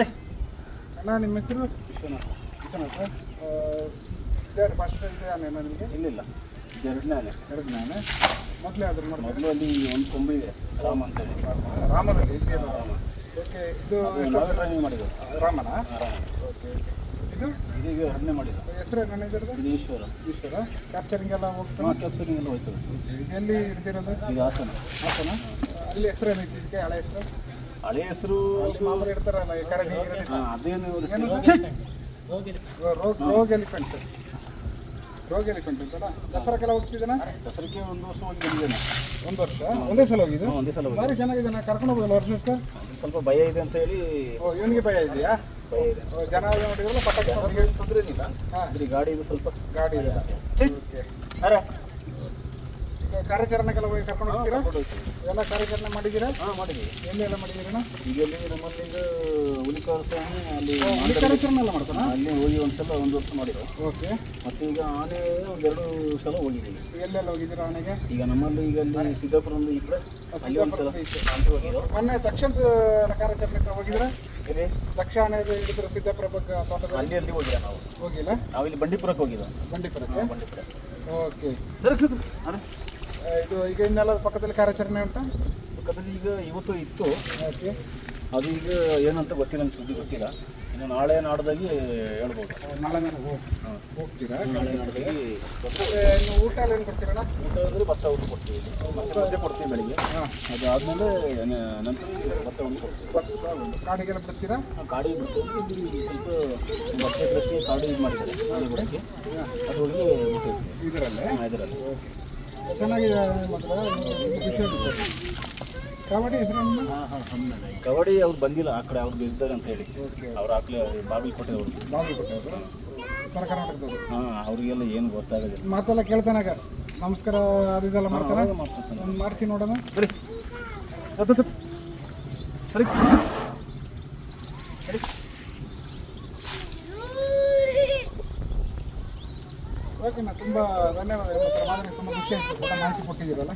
ಅಣ್ಣ ನಿಮ್ಮ ಹೆಸರು? ವಿಶ್ವನಾಥ. ವಿಶ್ವನಾಥ? ಇದೇ ಫಸ್ಟ್ ಇದೆ ಅಣ್ಣ ನಿಮಗೆ? ಇಲ್ಲಿಲ್ಲ. ಎರಡನೇ ಎರಡನೇ ಮೊದಲೇ ಅದ್ರ ಮೊದಲು ಅಲ್ಲಿ ಒಂದು ಕೊಂಬು ಇದೆ. ರಾಮ ಅಂತ ಹೇಳಿ. ರಾಮನಲ್ಲಿ ಇದೆಯಲ್ಲ ಓಕೆ ಇದು ನಾವೇ ಮಾಡಿದ್ದು. ರಾಮನ? ರಾಮ. ಓಕೆ ಇದು? ಇದೀಗ ಎರಡನೇ ಮಾಡಿದ್ದು. ಹೆಸರು ನನ್ನ ಇದು ಈಶ್ವರ. ಈಶ್ವರ. ಕ್ಯಾಪ್ಚರಿಂಗ್ ಎಲ್ಲ ಹೋಗ್ತಾನೆ ಕ್ಯಾಪ್ಚರಿಂಗ್ ಎಲ್ಲ ಹೋಯ್ತು. ಎಲ್ಲಿ ಹಿಡ್ದಿರೋದು? ಇದು ಹಾಸನ. ಹಾಸನ? ಅಲ್ಲಿ ಹೆಸರು ಏನೈತಿ ಇದಕ್ಕೆ ಹಳೆ ಹೆಸರು? ಹಳೆ ಹೆಸರು ಅಲ್ಲಿ ಮಾಮೂಲಿ ಇಡ್ತಾರಲ್ಲ ಈ ಕರಡಿ ಗಿರಡಿ. ಅದೇನು ಏನು? ರೋಗ್ ರೋಗ್ ಎಲಿಫೆಂಟ್. ರೋಗ್ ಎಲಿಫೆಂಟ್ ಅಂತಲ್ಲ ದಸರಾಕ್ಕೆಲ್ಲ ಹೋಗ್ತಿದ್ದಾನ ಒಂದು ವರ್ಷ ಹೋಗಿ ಬಂದಿದ್ದೇನೆ. ಒಂದು ವರ್ಷ? ಒಂದೇ ಸಲ ಹೋಗಿದ್ದು ಹಾ, ಒಂದೇ ಸಲ ಹೋಗಿ ಭಾರಿ ಚೆನ್ನಾಗಿದೆ ನಾ ಕರ್ಕೊಂಡು ಹೋಗೋದಲ್ಲ ವರ್ಷ ವರ್ಷ? ಅದು ಸ್ವಲ್ಪ ಭಯ ಇದೆ ಅಂತ ಹೇಳಿ ಓ ಇವನಿಗೆ ಭಯ ಇದೆಯಾ? ಭಯ ಇದೆ. ಓ, ಜನ ನೋಡಿದ್ರಲ್ಲ ಪಟಾಕಿ ತೊಂದರೆ ಏನಿಲ್ಲ. ಹಾಂ. ಆದರೆ ಗಾಡಿ ಇದು ಸ್ವಲ್ಪ ಗಾಡಿ ಇದೆ. ಓಕೆ. ಅರೆ. ಈಗ ಕಾರ್ಯಾಚರಣೆಗೆಲ್ಲ ಹೋಗಿ ಕರ್ಕೊಂಡು ಹೋಗ್ತೀರಾ? ಎಲ್ಲ ಕಾರ್ಯಾಚರಣೆ ಮಾಡಿದ್ದೀರಾ? ಹಾಂ ಮಾಡಿದ್ದೀವಿ. ಎಲ್ಲ ಮಾಡಿದ್ದೀರಣ್ಣ ಈಗ ಅಲ್ಲಿ ನಮ್ಮಲ್ಲಿಂದ ಹುಲಿಕಾರ್ ಸ್ವಾಮಿ ಅಲ್ಲಿ ಅಲ್ಲಿ ಕಾರ್ಯಾಚರಣೆ ಎಲ್ಲ ಮಾಡ್ತಾನ ಅಲ್ಲಿ ಹೋಗಿ ಒಂದ್ಸಲ ಒಂದು ವರ್ಷ ಮಾಡಿದ್ರು. ಓಕೆ. ಮತ್ತೆ ಈಗ ಆನೆ ಒಂದೆರಡು ಸಲ ಹೋಗಿದ್ದೀವಿ ಎಲ್ಲೆಲ್ಲ ಹೋಗಿದ್ದೀರಾ ಆನೆಗೆ? ಈಗ ನಮ್ಮಲ್ಲಿ ಈಗ ಅಲ್ಲಿ ಸಿದ್ದಾಪುರ ಒಂದು ಈ ಕಡೆ ಅಲ್ಲಿ ಒಂದು ಸಲ ಅಂತ ಹೋಗಿದ್ದು ಮೊನ್ನೆ ತಕ್ಷಣದ ಕಾರ್ಯಾಚರಣೆ ಹತ್ರ ಹೋಗಿದ್ರೆ ಇಲ್ಲಿ ದಕ್ಷಿಣ ಹಿಡಿದ್ರೆ ಸಿದ್ದಾಪುರ ಬಗ್ಗೆ ತೋಟದಲ್ಲಿ? ಅಲ್ಲಿ ಅಲ್ಲಿ ಹೋಗಿಲ್ಲ ನಾವು. ಹೋಗಿಲ್ಲ? ನಾವು ಇಲ್ಲಿ ಬಂಡೀಪುರಕ್ಕೆ ಹೋಗಿದ್ದು. ಬಂಡೀಪುರಕ್ಕೆ? ಬಂಡೀಪುರ ಓಕೆ. ಇದು ಈಗ ಇನ್ನೆಲ್ಲ ಪಕ್ಕದಲ್ಲಿ ಕಾರ್ಯಾಚರಣೆ ಅಂತ? ಪಕ್ಕದಲ್ಲಿ ಈಗ ಇವತ್ತು ಇತ್ತು. ಓಕೆ. ಅದು ಈಗ ಏನಂತ ಗೊತ್ತಿಲ್ಲ ನಂಗೆ ಸುದ್ದಿ ಗೊತ್ತಿಲ್ಲ. ಇನ್ನು ನಾಳೆ ನಾಡ್ದಾಗಿ ಹೇಳ್ಬೋದು. ನಾಳೆ ನಾನು ಹೋಗ್- ಹೋಗ್ತೀರಾ? ನಾಳೆ ನಾಡ್ದಾಗಿ ಇನ್ನು ಊಟ ಎಲ್ಲ ಏನು ಕೊಡ್ತೀರಣ್ಣ ಊಟ ಅಂದರೆ ಭತ್ತ ಊಟ ಕೊಡ್ತೀವಿ. ಮತ್ತೆ ಮಧ್ಯೆ ಕೊಡ್ತೀವಿ ಬೆಳಿಗ್ಗೆ. ಹಾಂ. ಅದಾದಮೇಲೆ ನಂತರ ಭತ್ತ ಒಂದು ಕೊಡ್ತೀವಿ. ಕಾಡಿಗೆಲ್ಲ ಬಿಡ್ತೀರಾ? ಕಾಡಿಗೆ ಕಾಡಿ ಬಿಡ್ತೀವಿ. ಇಲ್ಲಿ ಸ್ವಲ್ಪ ಭತ್ತ ಎಕರೆಕ್ಕೆ ಕಾಡು ಇದು ಮಾಡಿದ್ದಾರೆ. ಕಾಡು ಬಿಡೋಕ್ಕೆ ಅದರೊಳಗೆ ಮುಟ್ಟಿರ್ತೀವಿ ಇದರಲ್ಲೇ? ಇದರಲ್ಲಿ. ಚೆನ್ನಾಗಿದೆ ಕಬಡ್ಡಿ ಇದ್ರನ್ನ ಹಾಂ ಹಾಂ ಕಬಡ್ಡಿ ಅವ್ರು ಬಂದಿಲ್ಲ ಆ ಕಡೆ ಅವ್ರಿಗೆ ಇದ್ದಾರೆ ಅಂತ ಹೇಳಿ. ಅವ್ರು ಹಾಕ್ಲಿ ಬಾಗಲಕೋಟೆ ಅವರು ಬಾಗಿಲು ಕೊಟ್ಟವರು ಉತ್ತರ ಕರ್ನಾಟಕದವರು? ಹಾಂ ಅವರಿಗೆಲ್ಲ ಏನು ಗೊತ್ತಾಗೋದಿಲ್ಲ. ಮಾತೆಲ್ಲ ಕೇಳ್ತಾನಾಗ? ನಮಸ್ಕಾರ ಅದು ಇದೆಲ್ಲ ಮಾಡ್ತಾನೆ ಮಾಡಿಸಿ ನೋಡೋಣ. ಸರಿ. ಹತ್ತು. ಸರಿ. ಓಕೆನಾ ತುಂಬ ಧನ್ಯವಾದಗಳು. ಮಾಹಿತಿ ಕೊಟ್ಟಿದ್ದೀರಲ್ಲ.